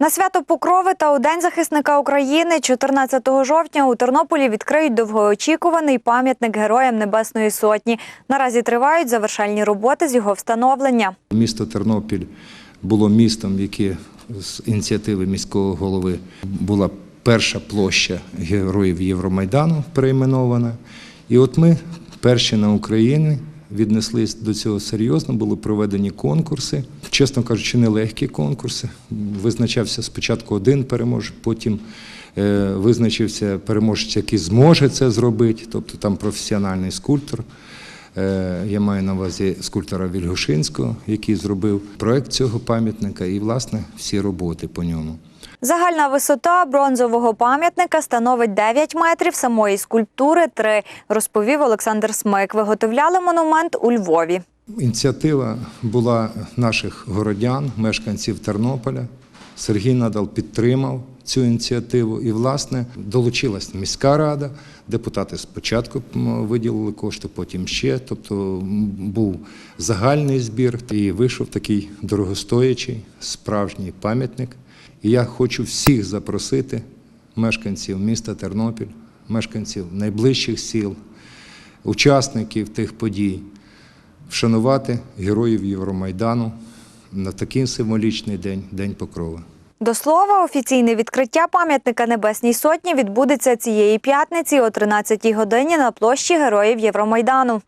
На свято Покрови та у День захисника України 14 жовтня у Тернополі відкриють довгоочікуваний пам'ятник Героям Небесної Сотні. Наразі тривають завершальні роботи з його встановлення. Місто Тернопіль було містом, яке з ініціативи міського голови була перша площа героїв Євромайдану перейменована. І от ми перші на Україні віднеслись до цього серйозно, були проведені конкурси. Чесно кажучи, нелегкі конкурси. Визначався спочатку один переможець, потім е, визначився переможець, який зможе це зробити, тобто там професіональний скульптор. Е, Я маю на увазі скульптора Вільгушинського, який зробив проект цього пам'ятника і, власне, всі роботи по ньому. Загальна висота бронзового пам'ятника становить 9 метрів, самої скульптури 3, розповів Олександр Смик. Виготовляли монумент у Львові. Ініціатива була наших городян, мешканців Тернополя. Сергій Надал підтримав цю ініціативу і, власне, долучилась міська рада. Депутати спочатку виділили кошти, потім ще. Тобто був загальний збір і вийшов такий дорогостоячий, справжній пам'ятник. І я хочу всіх запросити мешканців міста Тернопіль, мешканців найближчих сіл, учасників тих подій вшанувати героїв Євромайдану на такий символічний день День Покрови. До слова, офіційне відкриття пам'ятника Небесній Сотні відбудеться цієї п'ятниці о 13-й годині на площі Героїв Євромайдану.